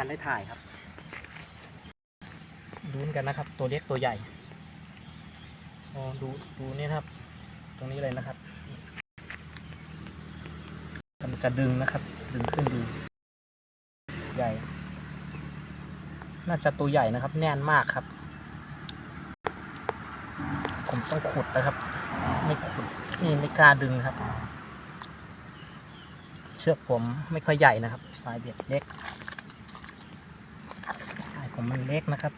ทันได้ถ่ายครับลุ้นกันนะครับ ตัวเล็กตัวใหญ่อ๋อดูดูนี่ครับ ตรงนี้เลยนะครับมันจะดึงนะครับ ดึงขึ้นดูใหญ่ น่าจะตัวใหญ่นะครับ แน่นมากครับ ผมต้องขุดนะครับ ไม่ขุดนี่ไม่กล้าดึงครับ เชือกผมไม่ค่อยใหญ่นะครับ สายเบ็ดเล็ก ผมมันเล็กนะครับ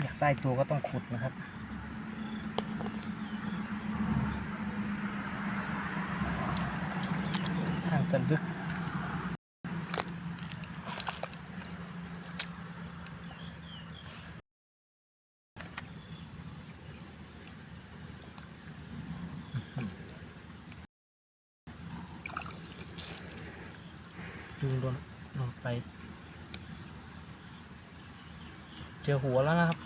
อยากได้ตัวก็ต้องขุดนะครับทางจะลึกดึงลงลงไป เจอหัวแล้วนะครับ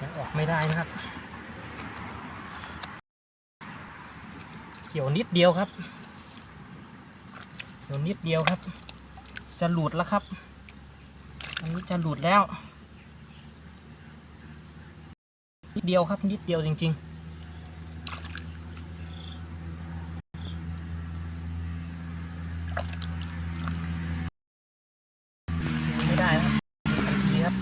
ยังออกไม่ได้นะครับเกี่ยวนิดเดียวครับเกี่ยวนิดเดียวครับ จะหลุดแล้วครับ อันนี้จะหลุดแล้ว นิดเดียวครับนิดเดียวจริง ๆ ไม่ได้ครับทันทีครับ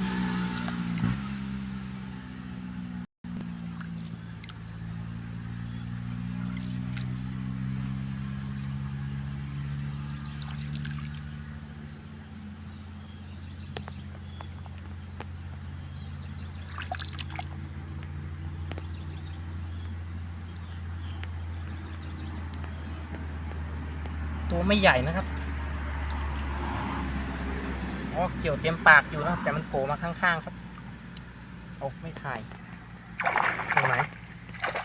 ตัวไม่ใหญ่นะครับอ๋อเกี่ยวเต็มปากอยู่นะครับ แต่มันโผล่มาข้างๆครับเอาไม่ถ่ายตรงไหน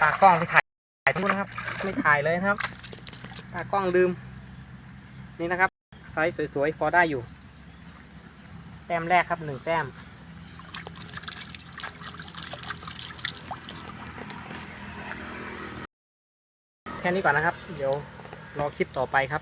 ตากล้องไปถ่ายถ่ายทุกนะครับ ไม่ถ่ายเลยนะครับตากล้องลืม นี่นะครับไซส์สวยๆพอได้อยู่ แต้มแรกครับหนึ่งแต้มแค่นี้ก่อนนะครับ เดี๋ยวรอคลิปต่อไปครับ